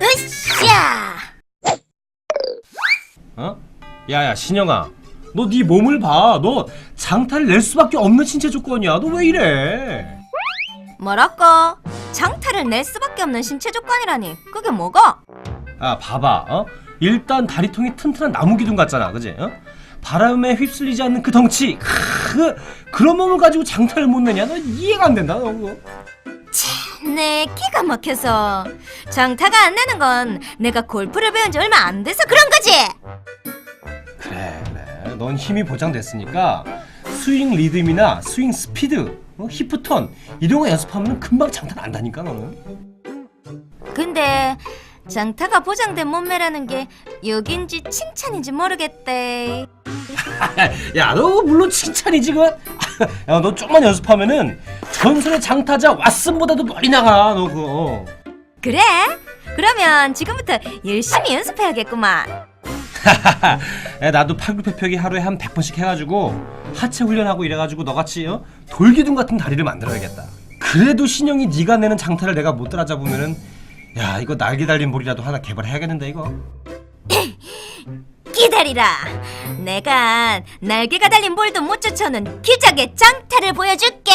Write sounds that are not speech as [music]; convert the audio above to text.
으쌰! 어? 야야 신영아 너 네 몸을 봐너 장타를 낼 수밖에 없는 신체 조건이야 너 왜 이래 뭐랄까? 장타를 낼 수밖에 없는 신체 조건이라니 그게 뭐가? 아 봐봐 어? 일단 다리통이 튼튼한 나무 기둥 같잖아 그지 어? 바람에 휩쓸리지 않는 그 덩치 크, 그런 몸을 가지고 장타를 못 내냐 너 이해가 안 된다 너 그거. 내 기가 막혀서 장타가 안 나는 건 내가 골프를 배운 지 얼마 안 돼서 그런 거지. 그래 그래 넌 힘이 보장됐으니까 스윙 리듬이나 스윙 스피드 어? 히프턴 이런 거 연습하면 금방 장타 난다니까 너는 근데 장타가 보장된 몸매라는 게 욕인지 칭찬인지 모르겠대. [laughs] 야, 너 물론 칭찬이지 그. [laughs] 야, 너 좀만 연습하면은 전설의 장타자 왓슨보다도 멀리 나가. 너 그거. 그래? 그러면 지금부터 열심히 연습해야겠구만. [laughs] 야, 나도 팔굽혀펴기 하루에 한 100번씩 해가지고 하체 훈련하고 이래가지고 너같이 어? 돌기둥 같은 다리를 만들어야겠다. 그래도 신영이 네가 내는 장타를 내가 못 따라잡으면은 야 이거 날개 달린 볼이라도 하나 개발해야겠는데 이거. [laughs] 기다리라. 내가 날개가 달린 볼도 못 쫓아오는 기적의 장타를 보여줄게.